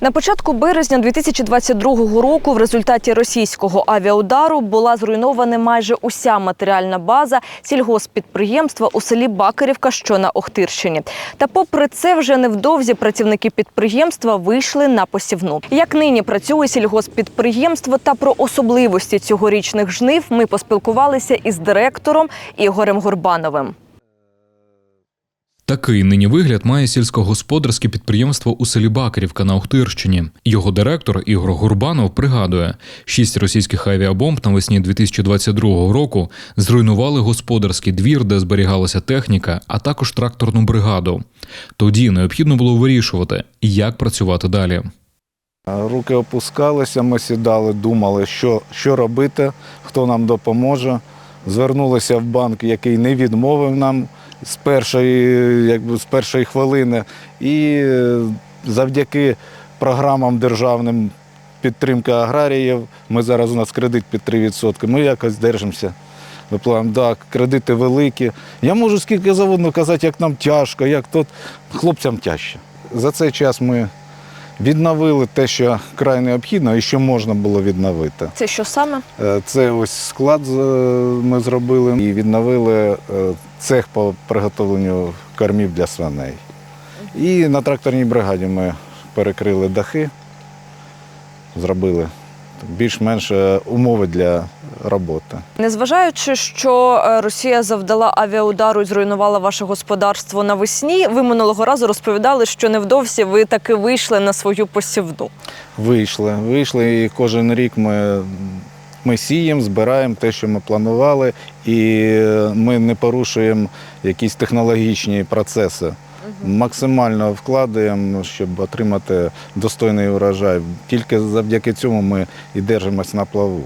На початку березня 2022 року в результаті російського авіаудару була зруйнована майже уся матеріальна база сільгосппідприємства у селі Бакарівка, що на Охтирщині. Та попри це, вже невдовзі працівники підприємства вийшли на посівну. Як нині працює сільгосппідприємство та про особливості цьогорічних жнив ми поспілкувалися із директором Ігорем Гурбановим. Такий нині вигляд має сільськогосподарське підприємство у селі Бакарівка на Охтирщині. Його директор Ігор Гурбанов пригадує, шість російських авіабомб навесні 2022 року зруйнували господарський двір, де зберігалася техніка, а також тракторну бригаду. Тоді необхідно було вирішувати, як працювати далі. Руки опускалися, ми сідали, думали, що, що робити, хто нам допоможе. Звернулися в банк, який не відмовив нам з першої, якби, з першої хвилини. І е, завдяки програмам державним підтримки аграріїв, ми зараз у нас кредит під 3%, ми якось держимося. Випливаємо, так, кредити великі. Я можу скільки заводно казати, як нам тяжко, як тут хлопцям тяжче. За цей час ми Відновили те, що край необхідно і що можна було відновити. Це що саме? Е, Це ось склад ми зробили і відновили е, цех по приготовленню кормів для свиней. І на тракторній бригаді ми перекрили дахи, зробили більш-менш е, умови для роботи. Незважаючи, що е, Росія завдала авіаудару і зруйнувала ваше господарство навесні, ви минулого разу розповідали, що невдовзі ви таки вийшли на свою посівну. Вийшли, вийшли, і кожен рік ми, ми сіємо, збираємо те, що ми планували, і ми не порушуємо якісь технологічні процеси. Максимально вкладаємо, щоб отримати достойний урожай. Тільки завдяки цьому ми і держимося на плаву.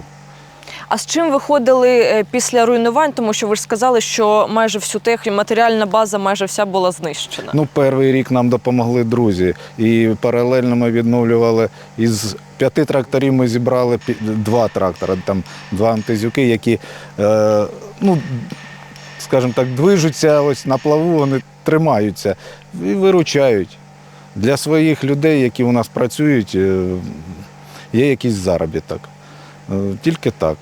А з чим виходили е, після руйнувань? Тому що ви ж сказали, що майже всю техніку, матеріальна база майже вся була знищена. Ну, перший рік нам допомогли друзі. І паралельно ми відновлювали із п'яти тракторів ми зібрали два трактора, там два антизюки, які, е, ну, скажімо так, движуться ось на плаву, вони тримаються і виручають. Для своїх людей, які у нас працюють, е, є якийсь заробіток. Е, Тільки так.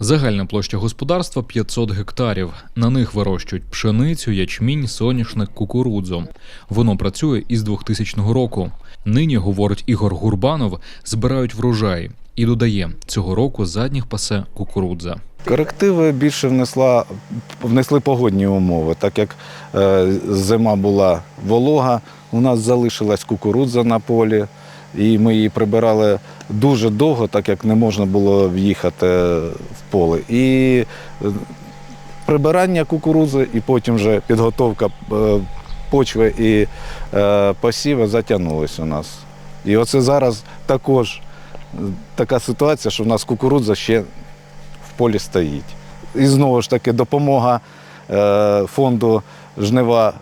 Загальна площа господарства 500 гектарів. На них вирощують пшеницю, ячмінь, соняшник, кукурудзу. Воно працює із 2000 року. Нині, говорить Ігор Гурбанов, збирають врожай і додає, цього року задніх пасе кукурудза. Корективи більше внесла, внесли погодні умови, так як е, зима була волога, у нас залишилась кукурудза на полі, і ми її прибирали дуже довго, так як не можна було в'їхати в поле. І е, прибирання кукурудзи, і потім вже підготовка е, почви і е, посіви затягнулись у нас. І оце зараз також така ситуація, що в нас кукурудза ще в полі стоїть. І знову ж таки допомога е, фонду жнива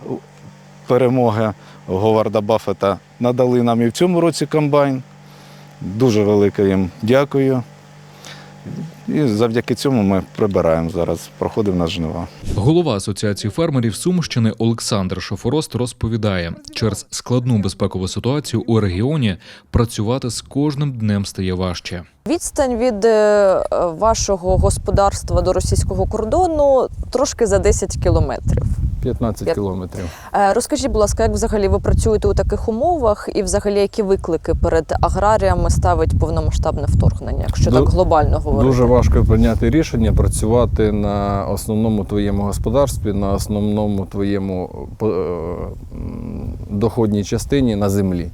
перемоги Говарда Баффета надали нам і в цьому році комбайн. Дуже велике їм дякую. І завдяки цьому ми прибираємо зараз, проходимо на жнива. Голова асоціації фермерів Сумщини Олександр Шофорост розповідає, через складну безпекову ситуацію у регіоні працювати з кожним днем стає важче. Відстань від е, вашого господарства до російського кордону трошки за 10 кілометрів. 15 Я- кілометрів. Е, Розкажіть, будь ласка, як взагалі ви працюєте у таких умовах, і взагалі які виклики перед аграріями ставить повномасштабне вторгнення, якщо Ду- так глобально говорити? Дуже важко прийняти рішення працювати на основному твоєму господарстві, на основному твоєму е, доходній частині на землі.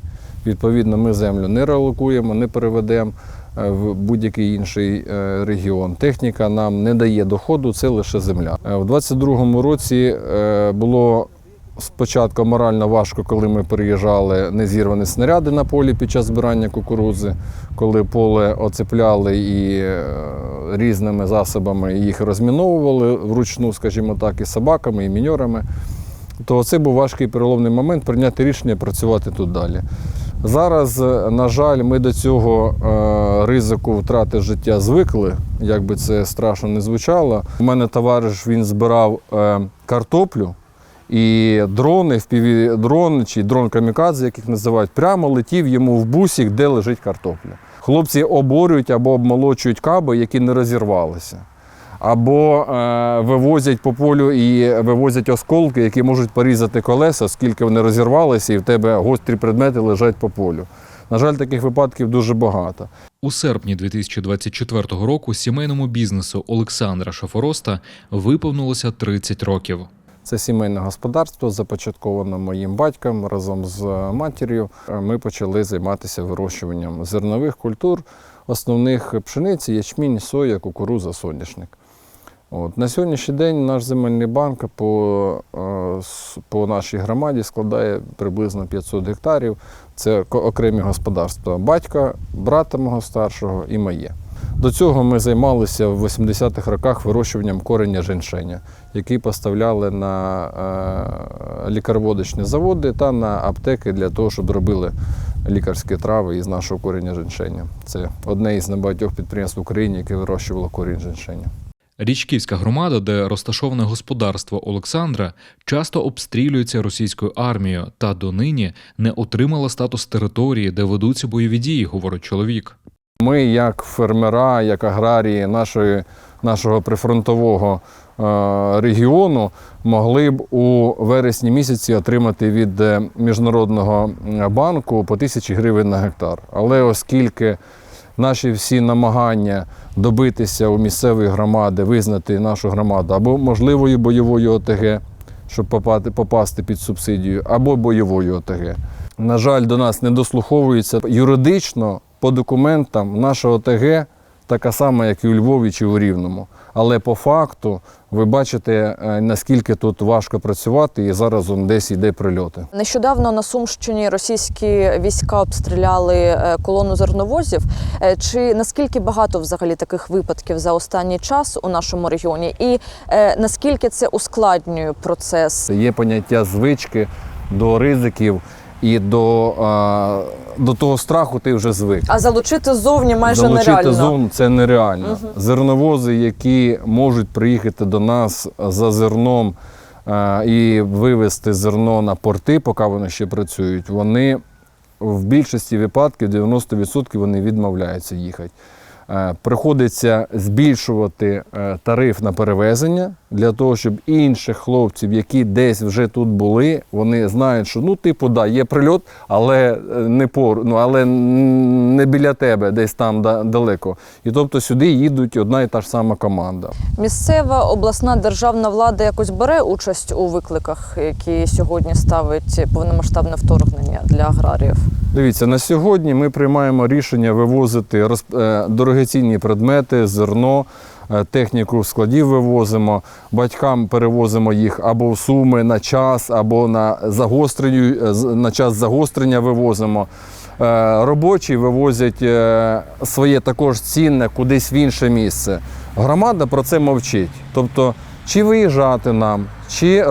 Відповідно, ми землю не релокуємо, не переведемо в будь-який інший е, регіон. Техніка нам не дає доходу, це лише земля. Е, У 22-му році е, було спочатку морально важко, коли ми переїжджали незірвані снаряди на полі під час збирання кукурудзи, коли поле оцепляли і е, різними засобами їх розміновували вручну, скажімо так, і собаками, і міньорами. То це був важкий переломний момент прийняти рішення працювати тут далі. Зараз, е, на жаль, ми до цього е, ризику втрати життя звикли, як би це страшно не звучало. У мене товариш він збирав е, картоплю, І дрони, впіві, дрон чи дрон камікадзе, як їх називають, прямо летів йому в бусік, де лежить картопля. Хлопці оборюють або обмолочують каби, які не розірвалися. Або е, вивозять по полю і вивозять осколки, які можуть порізати колеса, оскільки вони розірвалися, і в тебе гострі предмети лежать по полю. На жаль, таких випадків дуже багато. У серпні 2024 року сімейному бізнесу Олександра Шафороста виповнилося 30 років. Це сімейне господарство, започатковане моїм батьком разом з матір'ю. Ми почали займатися вирощуванням зернових культур, основних пшениці, ячмінь, соя, кукуруза, соняшник. От. На сьогоднішній день наш земельний банк по, е, по нашій громаді складає приблизно 500 гектарів. Це окремі господарства батька, брата мого старшого і моє. До цього ми займалися в 80-х роках вирощуванням кореня женьшеня, який поставляли на е, лікарводичні заводи та на аптеки для того, щоб робили лікарські трави із нашого кореня женьшеня. Це одне із небагатьох підприємств в Україні, яке вирощувало корінь женьшеня. Річківська громада, де розташоване господарство Олександра, часто обстрілюється російською армією та донині не отримала статус території, де ведуться бойові дії, говорить чоловік. Ми, як фермера, як аграрії нашої, нашого прифронтового е, регіону, могли б у вересні місяці отримати від е, Міжнародного банку по тисячі гривень на гектар. Але оскільки наші всі намагання добитися у місцевої громади, визнати нашу громаду або можливою бойовою ОТГ, щоб попасти під субсидію, або бойовою ОТГ. На жаль, до нас не дослуховується юридично по документам наша ОТГ така сама, як і у Львові чи у Рівному. Але по факту ви бачите, е, наскільки тут важко працювати, і зараз он десь йде прильоти. Нещодавно на Сумщині російські війська обстріляли е, колону зерновозів. Е, Чи наскільки багато взагалі таких випадків за останній час у нашому регіоні, і наскільки це ускладнює процес? Є поняття звички до ризиків і до, а, до того страху ти вже звик. А залучити ззовні майже Залучити нереально. зон це нереально. Зерновози, які можуть приїхати до нас за зерном е, і вивезти зерно на порти, поки вони ще працюють, вони в більшості випадків, 90% вони відмовляються їхати. Е, Приходиться збільшувати е, тариф на перевезення для того, щоб інших хлопців, які десь вже тут були, вони знають, що ну, типу, да, є прильот, але е, не пор, ну, але не біля тебе, десь там да- далеко. І тобто сюди їдуть одна і та ж сама команда. Місцева обласна державна влада якось бере участь у викликах, які сьогодні ставить повномасштабне вторгнення для аграріїв. Дивіться, на сьогодні ми приймаємо рішення вивозити роз- дорогоцінні предмети, зерно, е, техніку складів вивозимо, батькам перевозимо їх або в суми на час, або на загостренню, е, на час загострення вивозимо. Е, Робочі вивозять своє також цінне кудись в інше місце. Громада про це мовчить. Тобто, чи виїжджати нам, чи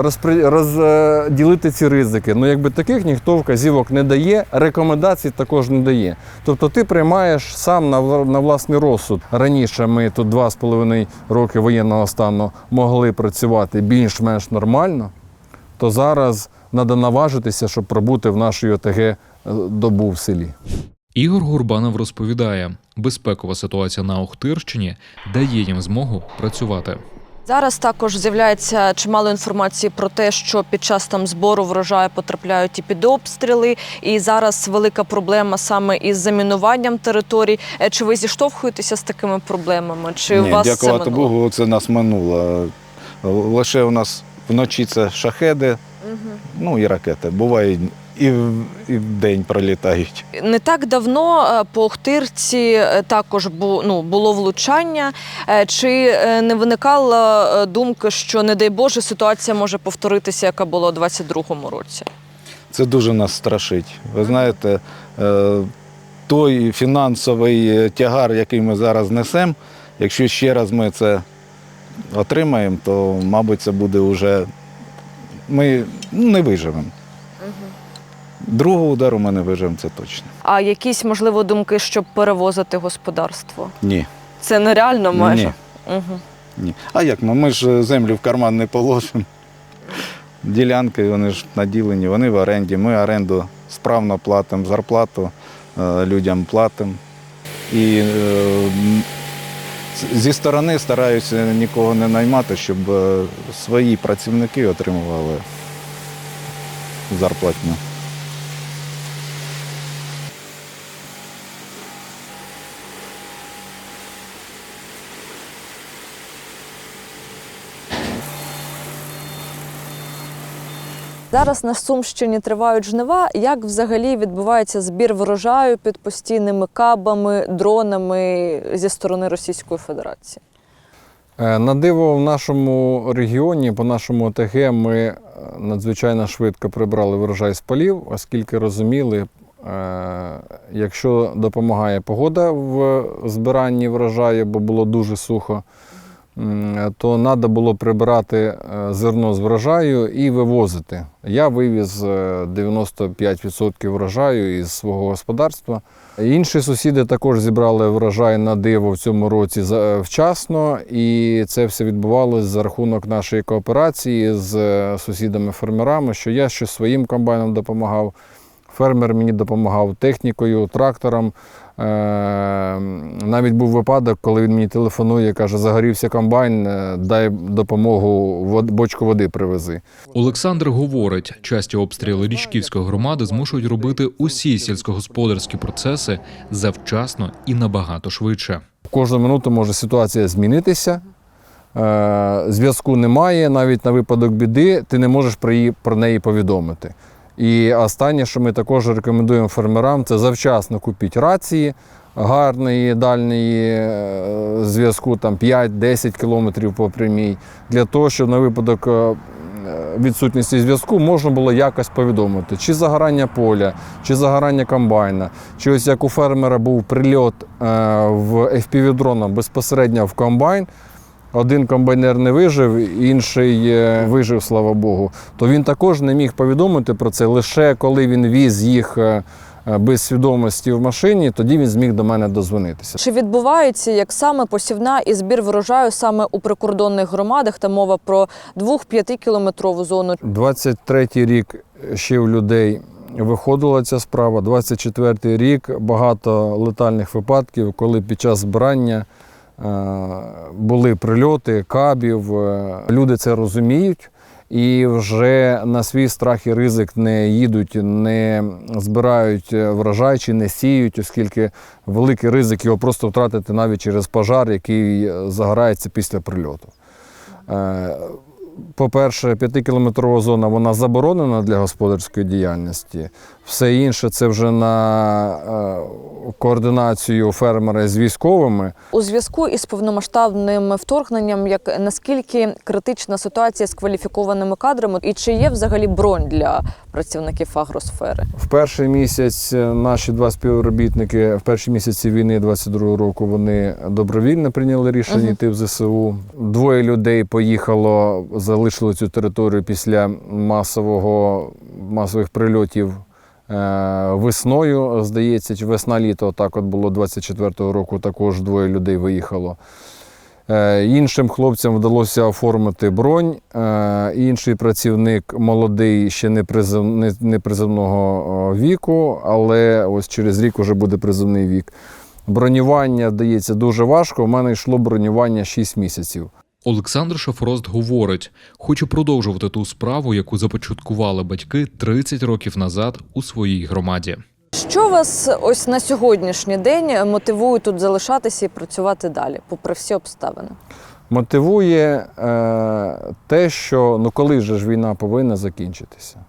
розділити ці ризики. Ну, якби таких ніхто вказівок не дає, рекомендацій також не дає. Тобто ти приймаєш сам на, на власний розсуд. Раніше ми тут два з половиною роки воєнного стану могли працювати більш-менш нормально, то зараз треба наважитися, щоб пробути в нашій ОТГ е, добу в селі. Ігор Гурбанов розповідає, безпекова ситуація на Охтирщині дає їм змогу працювати. Зараз також з'являється чимало інформації про те, що під час там збору врожаю потрапляють і під обстріли. І зараз велика проблема саме із замінуванням територій. Е, Чи ви зіштовхуєтеся з такими проблемами? Чи у Ні, вас дякувати це минуло? Богу, це нас минуло. Лише у нас вночі це шахеди, ну і ракети. Буває і в, і день пролітають. Не так давно е, по Охтирці е, також ну, було влучання. Е, Чи не виникала думка, що, не дай Боже, ситуація може повторитися, яка була у 22-му році? Це дуже нас страшить. Ви знаєте, той фінансовий тягар, який ми зараз несемо, якщо ще раз ми це отримаємо, то, мабуть, це буде вже. Ми ну, не виживемо. Другого удару ми не виживемо, це точно. А якісь, можливо, думки, щоб перевозити господарство? Ні. Це нереально майже. Ні. Угу. Ні. А як ми? Ми ж землю в карман не положимо. ділянки, вони ж наділені, вони в оренді. Ми оренду справно платимо, зарплату е, людям платимо. І е, зі сторони стараюся нікого не наймати, щоб е, свої працівники отримували зарплатню. Зараз на Сумщині тривають жнива. Як взагалі відбувається збір врожаю під постійними кабами, дронами зі сторони Російської Федерації? Е, На диво в нашому регіоні, по нашому ОТГ, ми е, надзвичайно швидко прибрали врожай з полів, оскільки розуміли, е, якщо допомагає погода в збиранні врожаю, бо було дуже сухо, то треба було прибирати е, зерно з врожаю і вивозити. Я вивіз е, 95% врожаю із свого господарства. Інші сусіди також зібрали врожай на диво в цьому році за- вчасно, і це все відбувалося за рахунок нашої кооперації з е, сусідами-фермерами, що я щось своїм комбайном допомагав. Фермер мені допомагав технікою, трактором. Е, Навіть був випадок, коли він мені телефонує, каже, загорівся комбайн, е, дай допомогу, бочку води привези. Олександр говорить, часті обстріли Річківської громади змушують робити усі сільськогосподарські процеси завчасно і набагато швидше. Кожну минуту може ситуація змінитися. Е, Зв'язку немає, навіть на випадок біди ти не можеш про неї повідомити. І останнє, що ми також рекомендуємо фермерам, це завчасно купіть рації гарної дальньої е, зв'язку, там 5-10 кілометрів по прямій, для того, щоб на випадок е, відсутності зв'язку можна було якось повідомити, чи загорання поля, чи загорання комбайна, чи ось як у фермера був прильот е, в FPV-дрона безпосередньо в комбайн. Один комбайнер не вижив, інший е, вижив, слава Богу. То він також не міг повідомити про це лише коли він віз їх е, е, без свідомості в машині, тоді він зміг до мене дозвонитися. Чи відбувається як саме посівна і збір врожаю саме у прикордонних громадах? Та мова про 2-5 кілометрову зону. 23-й рік ще в людей виходила ця справа. 24-й рік багато летальних випадків, коли під час збирання були прильоти кабів. Е, Люди це розуміють. І вже на свій страх і ризик не їдуть, не збирають е, врожай чи не сіють, оскільки великий ризик його просто втратити навіть через пожар, який е, загорається після прильоту. Е, По-перше, п'ятикілометрова зона вона заборонена для господарської діяльності. Все інше це вже на е, координацію фермера з військовими. У зв'язку із повномасштабним вторгненням, як наскільки критична ситуація з кваліфікованими кадрами, і чи є взагалі бронь для працівників агросфери? В перший місяць е, наші два співробітники в перші місяці війни 22 року вони добровільно прийняли рішення Мгм. йти в ЗСУ. Двоє людей поїхало, залишили цю територію після масового масових прильотів. Е, Весною, здається, чи весна-літо, так от було 24-го року, також двоє людей виїхало. Е, Іншим хлопцям вдалося оформити бронь. Е, Інший працівник молодий, ще не, призив, не, не призивного віку, але ось через рік вже буде призивний вік. Бронювання дається дуже важко. У мене йшло бронювання 6 місяців. Олександр Шафрост говорить, хочу продовжувати ту справу, яку започаткували батьки 30 років назад у своїй громаді. Що вас ось на сьогоднішній день мотивує тут залишатися і працювати далі, попри всі обставини? Мотивує е, те, що ну коли ж війна повинна закінчитися.